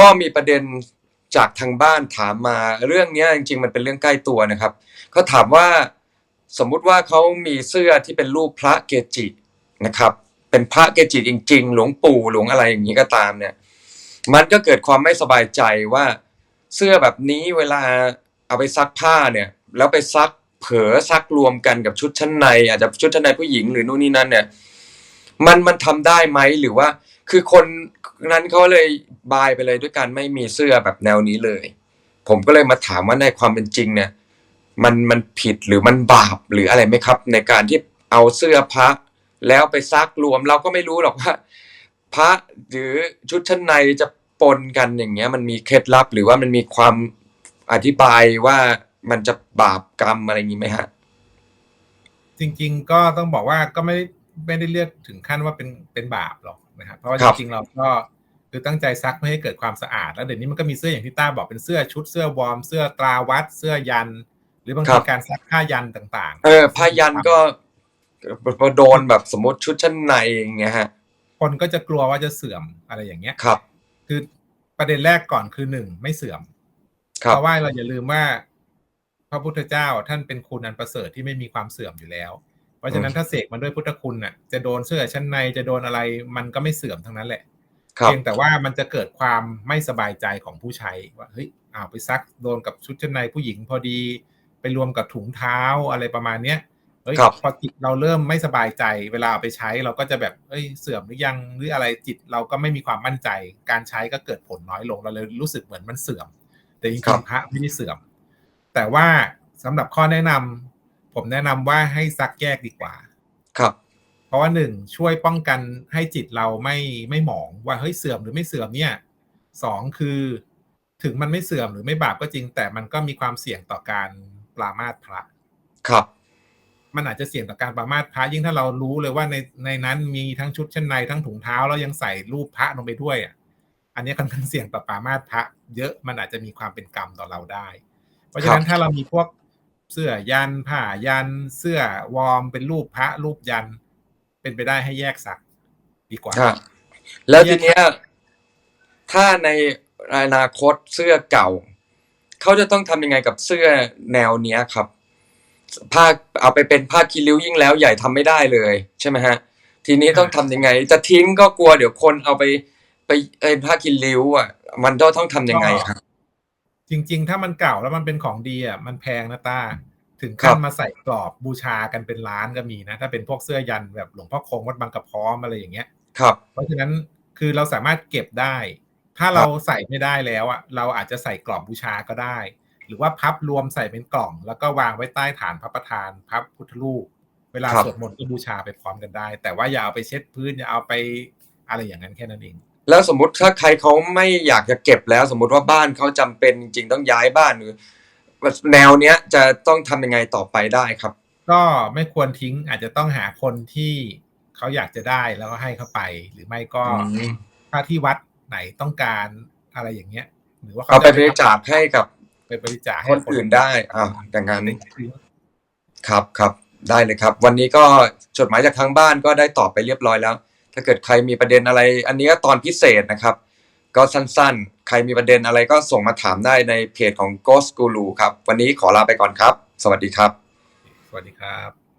ก็มีประเด็นจากทางบ้านถามมาเรื่องนี้จริงๆ มันเป็นเรื่องใกล้ตัวนะครับเขาถามว่าสมมุติว่าเขามีเสื้อที่เป็นรูปพระเกจินะครับ เป็นพระเกจิจริง ๆ หลวงปู่หลวงอะไรอย่างนี้ก็ตามเนี่ย มันก็เกิดความไม่สบายใจว่าเสื้อแบบนี้เวลาเอาไปซักผ้าเนี่ย แล้วไปซักเผลอซักรวมกันกับชุดชั้นใน อาจจะชุดชั้นในผู้หญิงหรือนู่นนี่นั่นเนี่ย มันมันทำได้ไหมหรือว่า คือคนนั้นเขาเลยบายไปเลยด้วยการไม่มีเสื้อแบบแนวนี้เลย ผมก็เลยมาถามว่าในความเป็นจริงเนี่ย มันมันผิดหรือมันบาปหรืออะไรไหมครับ ในการที่เอาเสื้อพระแล้วไปซักรวม เราก็ไม่รู้หรอกว่า พระหรือชุดชั้นในจะปนกันอย่างเงี้ย มันมีเคล็ดลับหรือว่ามันมีความอธิบายว่ามันจะบาปกรรมอะไรอย่างงี้ไหมฮะ จริง ๆ ก็ต้องบอกว่าก็ไม่ไม่ได้เลือกถึงขั้นว่าเป็นเป็นบาปหรอก นะครับเพราะว่าคจรับริงๆเราก็คือตั้งใจซักเพื่อให้เกิดความสะอาด แล้วเดี๋ยวนี้มันก็มีเสื้ออย่างที่ต้าบอกเป็นเสื้อชุดเสื้อวอร์มเสื้อตราวัดเสื้อยัน หรือบางครัทีบการซักผ้ายันต่างๆ เออพายันก็พอโดนแบบสมมติชุดชั้นในอย่างเงี้ยฮะ คนก็จะกลัวว่าจะเสื่อมอะไรอย่างเงี้ยครับ คือประเด็นแรกก่อนคือหนึ่งไม่เสื่อมครัเพบราะว่าเราอย่าลืมว่า พระพุทธเจ้าท่านเป็นคุณอันประเสริฐที่ไม่มีความเสื่อมอยู่แล้ว เพราะฉะนั้นถ้าเสกมาด้วยพุทธคุณน่ะจะโดนเสื้อชั้นในจะโดนอะไรมันก็ไม่เสื่อมทั้งนั้นแหละครับเพียงแต่ว่ามันจะเกิดความไม่สบายใจของผู้ใช้ว่าเฮ้ยอ้าวไปซักโดนกับชุดชั้นในผู้หญิงพอดี ไปรวมกับถุงเท้าอะไรประมาณเนี้ยเฮ้ยครับพอจิตเราเริ่มไม่สบายใจ เวลาเอาไปใช้เราก็จะแบบเอ้ยเสื่อมหรือยังหรืออะไรจิตเราก็ไม่มีความมั่นใจ การใช้ก็เกิดผลน้อยลงเราเลยรู้สึกเหมือนมันเสื่อม แต่จริครังบๆพระไม่ได้เสื่อม แต่ว่าสำหรับข้อแนะนำ ผมแนะนำว่าให้ซักแยกดีกว่า ครับ เพราะว่าหนึ่งช่วยป้องกันให้จิตเราไม่ไม่หมองว่าเฮ้ยเสื่อมหรือไม่เสื่อมเนี่ยสองคือถึงมันไม่เสื่อมหรือไม่บาปก็จริง แต่มันก็มีความเสี่ยงต่อการปรามาสพระ ครับ มันอาจจะเสี่ยงต่อการปรามาสพระยิ่งถ้าเรารู้เลยว่าในในนั้นมีทั้งชุดชั้นในทั้งถุงเท้าแล้วยังใส่รูปพระลงไปด้วยอะอันนี้ค่อนข้างเสี่ยงต่อปรามาสพระ เยอะมันอาจจะมีความเป็นกรรมต่อเราได้ เพราะฉะนั้นถ้าเรามีพวก เสื้อยันผ้ายันเสื้อวอร์มเป็นรูปพระรูปยัน เป็นไปได้ให้แยกสักดีกว่าครับแล้วทีเนี้ยถ้าในอนาคตเสื้อเก่า เขาจะต้องทำยังไงกับเสื้อแนวเนี้ยครับผ้าเอาไปเป็นผ้าคีริ้วยิ่งแล้วใหญ่ทำไม่ได้เลยใช่ไหมฮะ ทีนี้ต้องทำยังไง จะทิ้งก็กลัวเดี๋ยวคนเอาไปไปเอ็นผ้าคีริ้วอะ มันก็ต้องทำยังไงครับ จริง ๆ ถ้ามันเก่าแล้วมันเป็นของดีอะมันแพงนะต้าถึงครัขั้นบมาใส่กรอบบูชากันเป็นล้านก็มีนะ ถ้าเป็นพวกเสื้อยันแบบหลวงพ่อคงวัดบางกระพร้อมอะไรอย่างเงี้ย ครับ เพราะฉะนั้นคือเราสามารถเก็บได้ ถ้าเราใส่ไม่ได้แล้วอะเราอาจจะใส่กรอบบูชาก็ได้ หรือว่าพับรวมใส่เป็นกล่อง แล้วก็วางไว้ใต้ฐานพระประธานพระพุทธรูปเวลาครับสวดมนต์ก็บูชาไปพร้อมกันได้ แต่ว่าอย่าเอาไปเช็ดพื้นอย่าเอาไปอะไรอย่างนั้นแค่นั้นเอง แล้วสมมติถ้าใครเขาไม่อยากจะเก็บแล้ว สมมติว่าบ้านเขาจำเป็นจริงๆต้องย้ายบ้านหรือแนวเนี้ยจะต้องทำยังไงต่อไปได้ครับ ก็ไม่ควรทิ้งอาจจะต้องหาคนที่เขาอยากจะได้แล้วก็ให้เขาไป หรือไม่ก็อืมถ้าที่วัดไหนต้องการอะไรอย่างเงี้ย หรือว่าเอาไปจะบริจาคให้กับไปบริจาคให้คนอื่นได้อ่าอย่างนั้นไม่ทิ้งครับครับได้เลยครับ วันนี้ก็จดหมายจากทางบ้านก็ได้ตอบไปเรียบร้อยแล้ว ถ้าเกิดใครมีประเด็นอะไร อันนี้ก็ตอนพิเศษนะครับ ก็สั้นๆ ใครมีประเด็นอะไรก็ส่งมาถามได้ในเพจของ Ghost Guru ครับ วันนี้ขอลาไปก่อนครับ สวัสดีครับ สวัสดีครับ